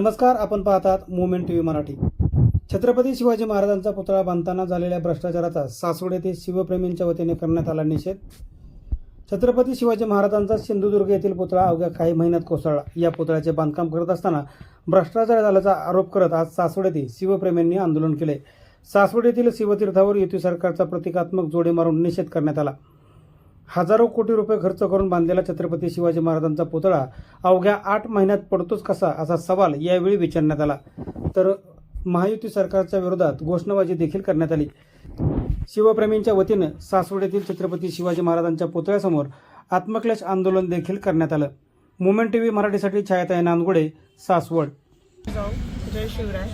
नमस्कार आपण पाहतात मुवमेंट टीव्ही मराठी. छत्रपती शिवाजी महाराजांचा पुतळा बांधताना झालेल्या भ्रष्टाचाराचा सासवड येथे शिवप्रेमींच्या वतीने करण्यात आला निषेध. छत्रपती शिवाजी महाराजांचा सिंधुदुर्ग येथील पुतळा अवघ्या काही महिन्यात कोसळला. या पुतळ्याचे बांधकाम करत असताना भ्रष्टाचार झाल्याचा आरोप करत आज सासवड येथे शिवप्रेमींनी आंदोलन केले. सासवड येथील शिवतीर्थावर युती सरकारचा प्रतिकात्मक जोडे मारून निषेध करण्यात आला. हजारो कोटी रुपये खर्च करून बांधलेला छत्रपती शिवाजी महाराजांचा पुतळा अवघ्या आठ महिन्यात पडतोच कसा असा सवाल यावेळी विचारण्यात आला. तर महायुती सरकारच्या विरोधात घोषणाबाजी देखील करण्यात आली. शिवप्रेमींच्या वतीनं सासवड येथील छत्रपती शिवाजी महाराजांच्या पुतळ्यासमोर आत्मक्लेश आंदोलन देखील करण्यात आलं. मुमेंट टी व्ही मराठीसाठी छायाताई नांदगुडे सासवड. गाव जय शिवराय.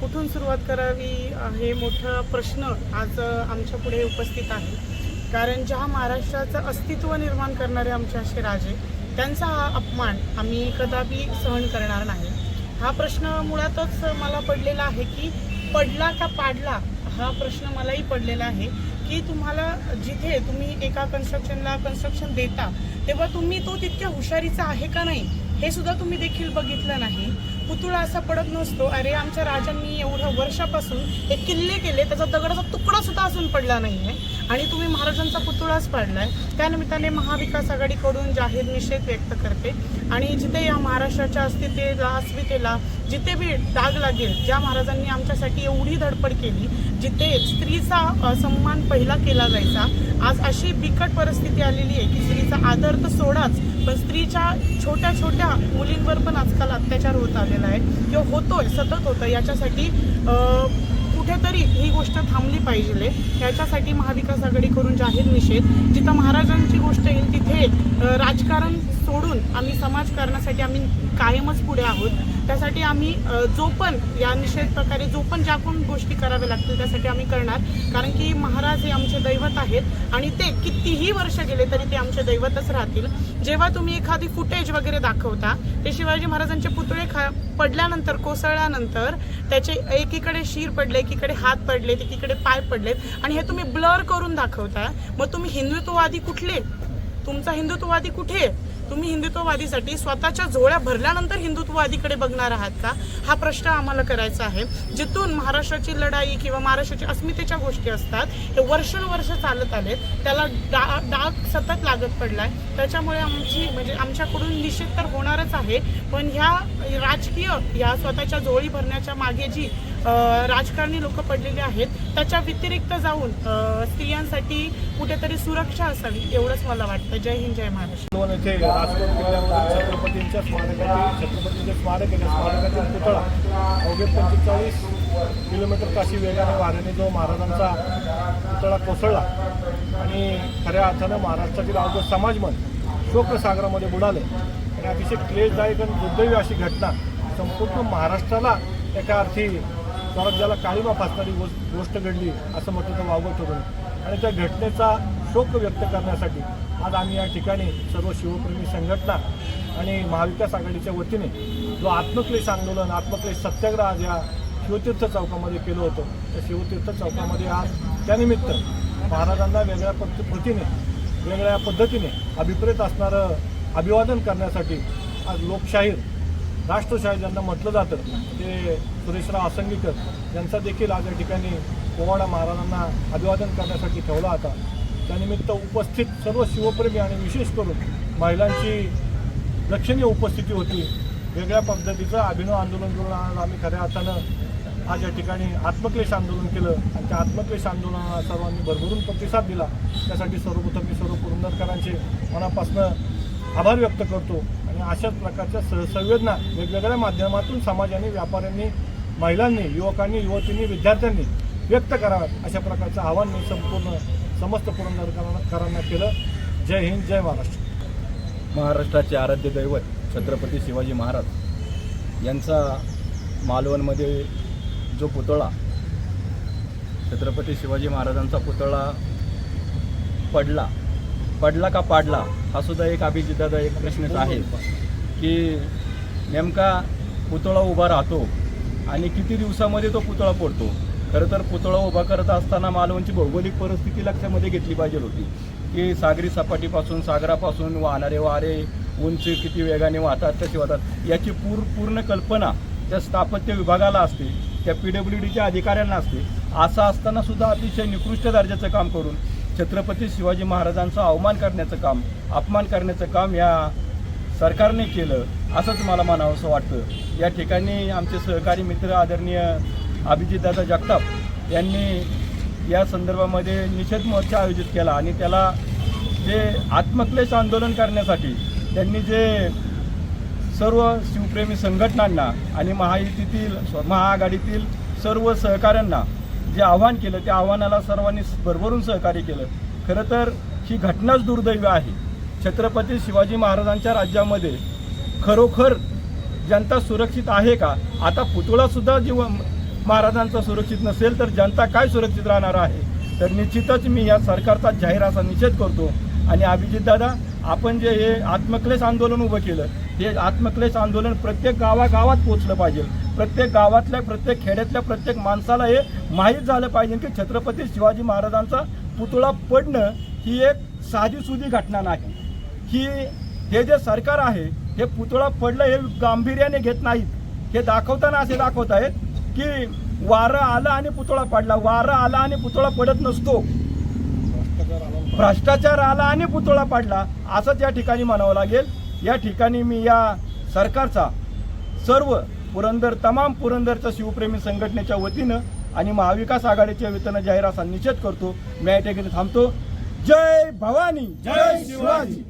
कुठून सुरुवात करावी हे मोठा प्रश्न आज आमच्या पुढे उपस्थित आहे. कारण ज्या महाराष्ट्राचं अस्तित्व निर्माण करणारे आमचे असे राजे त्यांचा हा अपमान आम्ही कदापि सहन करणार नाही. हा प्रश्न मुळातच मला पडलेला आहे की पडला का पाडला हा प्रश्न मलाही पडलेला आहे की तुम्हाला जिथे तुम्ही एका कन्स्ट्रक्शनला कन्स्ट्रक्शन देता तेव्हा तुम्ही तो तितक्या हुशारीचा आहे का नाही हे सुद्धा तुम्ही देखील बघितलं नाही. पुतळा असा पडत नसतो. अरे आमच्या राजांनी एवढ्या वर्षापासून हे किल्ले केले त्याचा दगडाचा पुतळा अजून असून पडला नाहीये आणि तुम्ही महाराजांचा पुतळाच पाडलाय. त्यानिमित्ताने महाविकास आघाडीकडून जाहीर निषेध व्यक्त करते. आणि जिथे या महाराष्ट्राच्या अस्तित्वेला अस्मितेला जिथे बी डाग लागेल ज्या महाराजांनी आमच्यासाठी एवढी धडपड केली जिथे स्त्रीचा सन्मान पहिला केला जायचा आज अशी बिकट परिस्थिती आलेली आहे की स्त्रीचा आदर तर सोडाच पण स्त्रीच्या छोट्या छोट्या मुलींवर पण आजकाल अत्याचार होत आलेला आहे. किंवा होतोय सतत होतं याच्यासाठी कुठेतरी ही गोष्ट थांबली पाहिजे. याच्यासाठी महाविकास आघाडी करून जाहीर निषेध. जिथं महाराजांची गोष्ट येईल तिथे राजकारण सोडून आम्ही समाजकारणासाठी आम्ही कायमच पुढे आहोत. त्यासाठी आम्ही जो पण या निषेध प्रकारे जो पण ज्या कोण गोष्टी कराव्या लागतील त्यासाठी आम्ही करणार. कारण की महाराज हे आमचे दैवत आहेत आणि ते कितीही वर्ष गेले तरी ते आमचे दैवतच राहतील. जेव्हा तुम्ही एखादी फुटेज वगैरे दाखवता ते शिवाजी महाराजांचे पुतळे खा पडल्यानंतर कोसळल्यानंतर त्याचे एकीकडे शिर पडले एकीकडे हात पडले एकीकडे पाय पडलेत आणि हे तुम्ही ब्लर करून दाखवता. मग तुम्ही हिंदुत्ववादी कुठले? तुमचा हिंदुत्ववादी कुठे? तुम्ही हिंदुत्ववादीसाठी स्वतःच्या झोळ्या भरल्यानंतर हिंदुत्ववादीकडे बघणार आहात का? हा प्रश्न आम्हाला करायचा आहे. जिथून महाराष्ट्राची लढाई किंवा महाराष्ट्राची अस्मितेच्या गोष्टी असतात हे वर्षानुवर्ष चालत आलेत. त्याला डा डाग सतत लागत पडलाय. त्याच्यामुळे आमची म्हणजे आमच्याकडून निषेध तर होणारच आहे पण ह्या राजकीय ह्या स्वतःच्या झोळी भरण्याच्या मागे जी राजकारणी लोक पडलेले आहेत. त्याच्या व्यतिरिक्त जाऊन स्त्रियांसाठी कुठेतरी सुरक्षा असावी एवढंच मला वाटतं. जय हिंद जय महाराष्ट्र. येथे राजकोट छत्रपतींच्या स्मारकाचे छत्रपतींचे स्मारक आहे स्मारकाचा पुतळा अवघे पंचेचाळीस किलोमीटर काशी वेगाने वाऱ्याने जो महाराजांचा पुतळा कोसळला आणि खऱ्या अर्थानं महाराष्ट्रातील अवघं समाजमन शोकसागरामध्ये बुडालं आणि अतिशय क्लेशदायक आणि दुर्दैवी अशी घटना संपूर्ण महाराष्ट्राला एका अर्थी स्वराज्याला काळीमा फासणारी गोष्ट गोष्ट घडली असं म्हटलं तर वावगं ठरून. आणि त्या घटनेचा शोक व्यक्त करण्यासाठी आज आम्ही या ठिकाणी सर्व शिवप्रेमी संघटना आणि महाविकास आघाडीच्या वतीने जो आत्मक्लेश आंदोलन आत्मक्लेश सत्याग्रह आज या शिवतीर्थ चौकामध्ये केलं होतं. त्या शिवतीर्थ चौकामध्ये आज त्यानिमित्त महाराजांना वेगळ्या पद्धतीने वेगळ्या पद्धतीने अभिप्रेत असणारं अभिवादन करण्यासाठी आज लोकशाहीर राष्ट्रशाही ज्यांना म्हटलं जातं ते सुरेशराव आसंगीकर यांचा देखील आज या ठिकाणी पोवाडा महाराजांना अभिवादन करण्यासाठी ठेवला होता. त्यानिमित्त उपस्थित सर्व शिवप्रेमी आणि विशेष करून महिलांची लक्षणीय उपस्थिती होती. वेगळ्या पद्धतीचं अभिनव आंदोलन करून आज आम्ही खऱ्या अर्थानं आज या ठिकाणी आत्मक्लेश आंदोलन केलं आणि त्या आत्मक्लेश आंदोलनाला सर्वांनी भरभरून प्रतिसाद दिला. त्यासाठी सर्वप्रथम मी सर्व पुरंदरकरांचे मनापासून आभार व्यक्त करतो. आणि अशाच प्रकारच्या सहसंवेदना वेगवेगळ्या माध्यमातून समाजाने व्यापाऱ्यांनी महिलांनी युवकांनी युवतींनी विद्यार्थ्यांनी व्यक्त कराव्यात. अशा प्रकारचं आव्हान मी संपूर्ण समस्त पुरंदरकरांना केलं. जय हिंद जय महाराष्ट्र. महाराष्ट्राचे आराध्य दैवत छत्रपती शिवाजी महाराज यांचा मालवणमध्ये जो पुतळा छत्रपती शिवाजी महाराजांचा पुतळा पडला पडला का पाडला हा सुद्धा एक अभिजिताचा एक प्रश्नच आहे. की नेमका पुतळा उभा राहतो आणि किती दिवसामध्ये तो पुतळा पडतो? खरं तर पुतळा उभा करत असताना मालवणची भौगोलिक परिस्थिती लक्षामध्ये घेतली पाहिजे होती. की सागरी सपाटीपासून सागरापासून वाहणारे वारे उंची किती वेगाने वाहतात कसे वाहतात याची पूर पूर्ण कल्पना त्या स्थापत्य विभागाला असते त्या पी डब्ल्यू डीच्या अधिकाऱ्यांना असते. असं असताना सुद्धा अतिशय निकृष्ट दर्जाचं काम करून छत्रपती शिवाजी महाराजांचा अवमान करण्याचं काम अपमान करण्याचं काम या सरकारने केलं असंच मला म्हणावंसं वाटतं. या ठिकाणी आमचे सहकारी मित्र आदरणीय अभिजितदादा जगताप यांनी या संदर्भामध्ये निषेध मोर्चा आयोजित केला आणि त्याला जे आत्मक्लेश आंदोलन करण्यासाठी त्यांनी जे सर्व शिवप्रेमी संघटनांना आणि महायुतीतील महाआघाडीतील सर्व सहकाऱ्यांना जे आव्हान केलं त्या आव्हानाला सर्वांनी भरभरून सहकार्य केलं. खरं तर ही घटनाच दुर्दैवी आहे. छत्रपती शिवाजी महाराजांच्या राज्यामध्ये खरोखर जनता सुरक्षित आहे का? आता पुतळासुद्धा जीव महाराजांचा सुरक्षित नसेल तर जनता काय सुरक्षित राहणार आहे? तर निश्चितच मी या सरकारचा जाहीर असा निषेध करतो. आणि अभिजितदादा आपण जे हे आत्मक्लेश आंदोलन उभं केलं हे आत्मक्लेश आंदोलन प्रत्येक गावागावात पोचलं पाहिजे. प्रत्येक गावातल्या प्रत्येक खेड्यातल्या प्रत्येक माणसाला हे माहीत झालं पाहिजे की छत्रपती शिवाजी महाराजांचा पुतळा पडणं ही एक साधीसुधी घटना नाही. ही हे जे सरकार आहे हे पुतळा पडलं हे गांभीर्याने घेत नाहीत. हे दाखवताना असे दाखवत आहेत की वारं आलं आणि पुतळा पडला. वारं आला आणि पुतळा पडत नसतो. भ्रष्टाचार आला आणि पुतळा पडला असंच या ठिकाणी म्हणावं लागेल. या ठिकाणी मी या सरकारचा सर्व पुरंदर तमाम पुरंदरच्या शिवप्रेमी संघटनेच्या वतीनं आणि महाविकास आघाडीच्या वेतन जाहीर असा निषेध करतो. मी या ठिकाणी थांबतो. जय भवानी जय शिवाजी.